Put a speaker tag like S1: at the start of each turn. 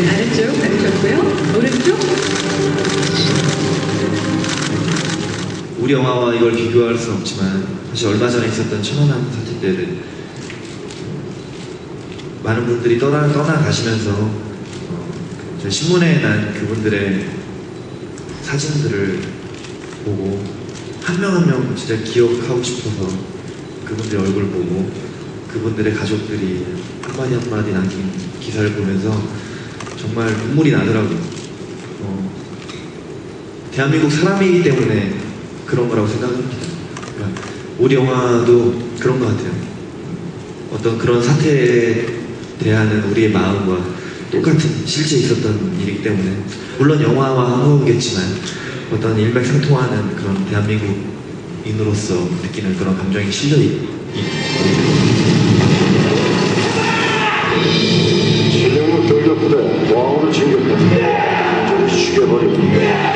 S1: 아래쪽 가주셨고요. 오른쪽
S2: 우리 영화와 이걸 비교할 수는 없지만 사실 얼마 전에 있었던 천안함 사태 때는 많은 분들이 떠나, 떠나가시면서 어, 저 신문에 난 그분들의 사진들을 보고 한 명 한명 진짜 기억하고 싶어서 그분들 얼굴 보고 그분들의 가족들이 한마디 한마디 남긴 기사를 보면서 정말 눈물이 나더라고요. 어, 대한민국 사람이기 때문에 그런 거라고 생각합니다. 그러니까 우리 영화도 그런 것 같아요. 어떤 그런 사태에 대하는 우리의 마음과 똑같은 실제 있었던 일이기 때문에 물론 영화와 한국이겠지만 어떤 일맥상통하는 그런 대한민국인으로서 느끼는 그런 감정이 실려 있,
S3: 신 령로 돌격부대 왕으로 진격했다. 완전히 죽여버리고